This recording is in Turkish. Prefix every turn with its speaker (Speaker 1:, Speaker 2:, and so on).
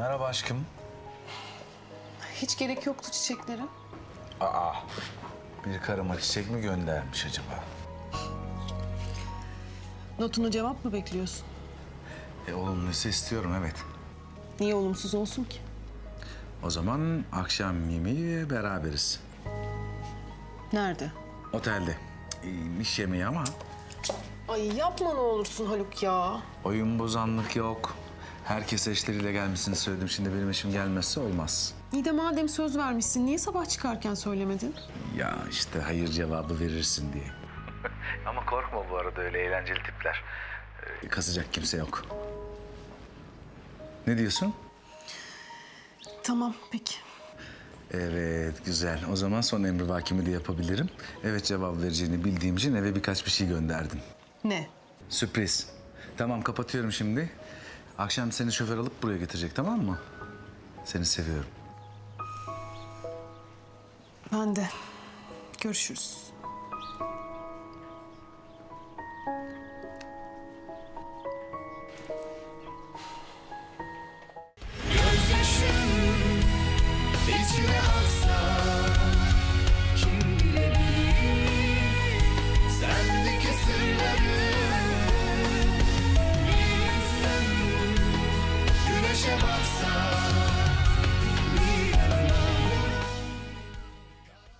Speaker 1: Merhaba aşkım.
Speaker 2: Hiç gerek yoktu çiçeklere.
Speaker 1: Aa, bir karıma çiçek mi göndermiş acaba?
Speaker 2: Notuna cevap mı bekliyorsun?
Speaker 1: E, olumluysa istiyorum evet.
Speaker 2: Niye olumsuz olsun ki?
Speaker 1: O zaman akşam yemeği beraberiz.
Speaker 2: Nerede?
Speaker 1: Otelde. İyiymiş yemeği ama
Speaker 2: Ay yapma ne olursun Haluk ya.
Speaker 1: oyun bozanlık yok. Herkes eşleriyle gelmesini söyledim. Şimdi benim eşim gelmezse olmaz.
Speaker 2: İyi de madem söz vermişsin niye sabah çıkarken söylemedin?
Speaker 1: Ya işte hayır cevabı verirsin diye. Ama korkma bu arada öyle eğlenceli tipler. Ee, kasacak kimse yok. Ne diyorsun?
Speaker 2: Tamam peki.
Speaker 1: Evet güzel. O zaman son emri vakimi de yapabilirim. Evet cevap vereceğini bildiğim için eve birkaç bir şey gönderdim.
Speaker 2: Ne?
Speaker 1: Sürpriz. Tamam kapatıyorum şimdi. Akşam seni şoför alıp buraya getirecek tamam mı? Seni seviyorum.
Speaker 2: Ben de. Görüşürüz.